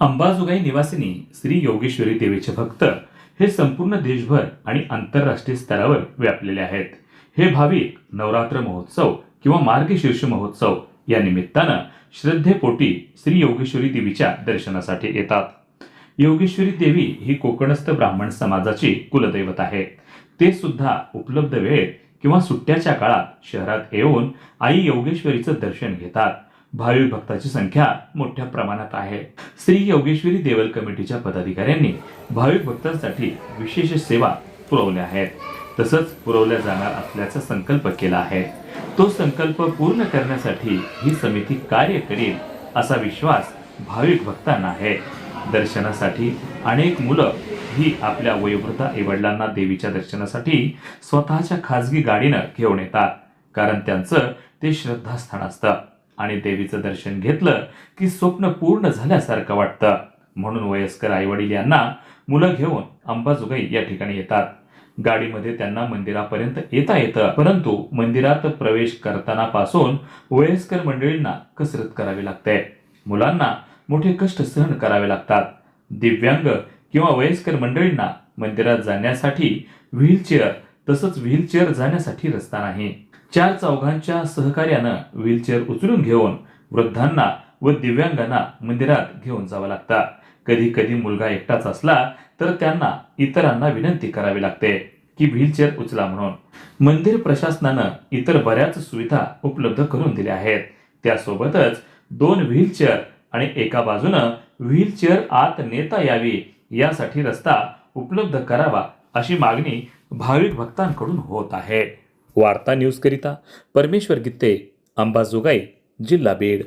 अंबाजोगाई निवासिनी श्री योगेश्वरी देवीचे भक्त हे संपूर्ण देशभर आणि आंतरराष्ट्रीय स्तरावर व्यापलेले आहेत. हे भाविक नवरात्र महोत्सव किंवा मार्गशीर्ष महोत्सव या निमित्तानं श्रद्धेपोटी श्री योगेश्वरी देवीच्या दर्शनासाठी येतात. योगेश्वरी देवी ही कोकणस्थ ब्राह्मण समाजाची कुलदैवत आहे. ते सुद्धा उपलब्ध वेळेत किंवा सुट्ट्याच्या काळात शहरात येऊन आई योगेश्वरीचं दर्शन घेतात. भाविक भक्ताची संख्या मोठ्या प्रमाणात आहे. श्री योगेश्वरी देवल कमिटीच्या पदाधिकाऱ्यांनी भाविक भक्तांसाठी विशेष सेवा पुरवल्या आहेत. तसंच पुरवल्या जाणार असल्याचा संकल्प केला आहे. तो संकल्प पूर्ण करण्यासाठी ही समिती कार्य करेल असा विश्वास भाविक भक्तांना आहे. दर्शनासाठी अनेक मुलं ही आपल्या वयोवृद्ध आईवडिलांना देवीच्या दर्शनासाठी स्वतःच्या खाजगी गाडीनं घेऊन येतात कारण त्यांचं ते श्रद्धास्थान असतं. आणि देवीचं दर्शन घेतलं की स्वप्न पूर्ण झाल्यासारखं वाटतं. म्हणून वयस्कर आईवडील यांना मुलं घेऊन अंबाजोगाई या ठिकाणी येतात. गाडीमध्ये त्यांना मंदिरापर्यंत येता येतं. परंतु मंदिरात प्रवेश करताना पासून वयस्कर मंडळींना कसरत करावी लागते. मुलांना मोठे कष्ट सहन करावे लागतात. दिव्यांग किंवा वयस्कर मंडळींना मंदिरात जाण्यासाठी व्हीलचेअर तसंच व्हीलचेअर जाण्यासाठी रस्ता नाही. चार चौघांच्या सहकार्यानं व्हीलचेअर उचलून घेऊन वृद्धांना व दिव्यांगांना मंदिरात घेऊन जावं लागतं. कधी कधी मुलगा एकटाच असला तर त्यांना इतरांना विनंती करावी लागते की व्हीलचेअर उचला म्हणून. मंदिर प्रशासनानं इतर बऱ्याच सुविधा उपलब्ध करून दिल्या आहेत. त्यासोबतच दोन व्हीलचेअर आणि एका बाजूनं व्हीलचेअर आत नेता यावी यासाठी रस्ता उपलब्ध करावा अशी मागणी भाविक भक्तांकडून होत आहे. वार्ता न्यूजकरिता परमेश्वर गित्ते अंबाजोगाई जिल्हा बीड.